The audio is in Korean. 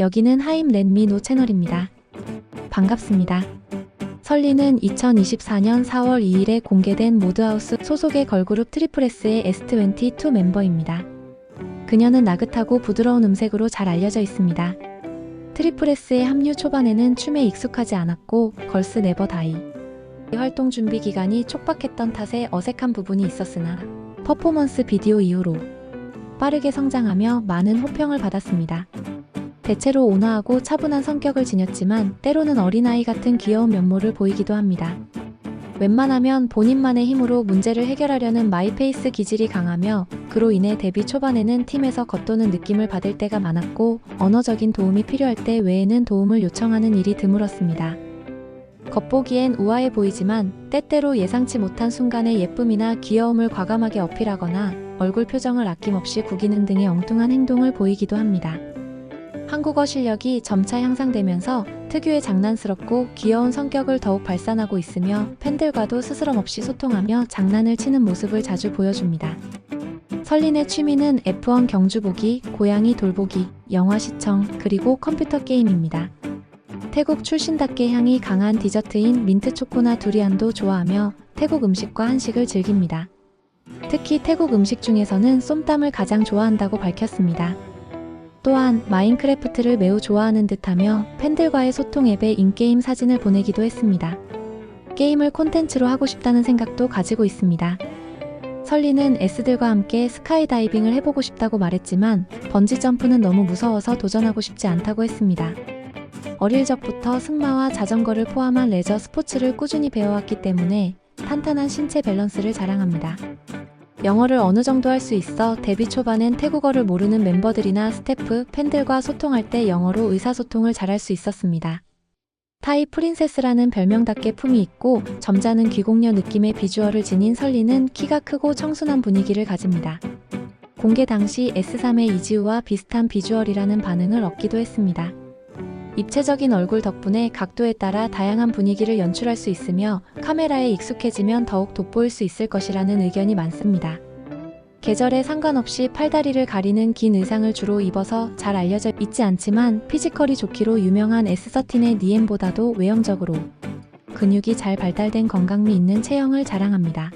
여기는 하임 렛미노 채널입니다. 반갑습니다. 설리는 2024년 4월 2일에 공개된 모드하우스 소속의 걸그룹 트리플S의 S22 멤버입니다. 그녀는 나긋하고 부드러운 음색으로 잘 알려져 있습니다. 트리플S의 합류 초반에는 춤에 익숙하지 않았고 걸스 네버 다이 활동 준비 기간이 촉박했던 탓에 어색한 부분이 있었으나 퍼포먼스 비디오 이후로 빠르게 성장하며 많은 호평을 받았습니다. 대체로 온화하고 차분한 성격을 지녔지만 때로는 어린아이 같은 귀여운 면모를 보이기도 합니다. 웬만하면 본인만의 힘으로 문제를 해결하려는 마이페이스 기질이 강하며 그로 인해 데뷔 초반에는 팀에서 겉도는 느낌을 받을 때가 많았고 언어적인 도움이 필요할 때 외에는 도움을 요청하는 일이 드물었습니다. 겉보기엔 우아해 보이지만 때때로 예상치 못한 순간의 예쁨이나 귀여움을 과감하게 어필하거나 얼굴 표정을 아낌없이 구기는 등의 엉뚱한 행동을 보이기도 합니다. 한국어 실력이 점차 향상되면서 특유의 장난스럽고 귀여운 성격을 더욱 발산하고 있으며 팬들과도 스스럼 없이 소통하며 장난을 치는 모습을 자주 보여줍니다. 설린의 취미는 F1 경주 보기, 고양이 돌보기, 영화 시청, 그리고 컴퓨터 게임입니다. 태국 출신답게 향이 강한 디저트인 민트 초코나 두리안도 좋아하며 태국 음식과 한식을 즐깁니다. 특히 태국 음식 중에서는 쏨땀을 가장 좋아한다고 밝혔습니다. 또한 마인크래프트를 매우 좋아하는 듯하며 팬들과의 소통 앱에 인게임 사진을 보내기도 했습니다. 게임을 콘텐츠로 하고 싶다는 생각도 가지고 있습니다. 설리는 S들과 함께 스카이다이빙을 해보고 싶다고 말했지만 번지점프는 너무 무서워서 도전하고 싶지 않다고 했습니다. 어릴 적부터 승마와 자전거를 포함한 레저 스포츠를 꾸준히 배워왔기 때문에 탄탄한 신체 밸런스를 자랑합니다. 영어를 어느 정도 할 수 있어 데뷔 초반엔 태국어를 모르는 멤버들이나 스태프, 팬들과 소통할 때 영어로 의사소통을 잘할 수 있었습니다. 타이 프린세스라는 별명답게 품이 있고 점잖은 귀공녀 느낌의 비주얼을 지닌 설리는 키가 크고 청순한 분위기를 가집니다. 공개 당시 S3의 이지우와 비슷한 비주얼이라는 반응을 얻기도 했습니다. 입체적인 얼굴 덕분에 각도에 따라 다양한 분위기를 연출할 수 있으며 카메라에 익숙해지면 더욱 돋보일 수 있을 것이라는 의견이 많습니다. 계절에 상관없이 팔다리를 가리는 긴 의상을 주로 입어서 잘 알려져 있지 않지만 피지컬이 좋기로 유명한 S13의 니엠보다도 외형적으로 근육이 잘 발달된 건강미 있는 체형을 자랑합니다.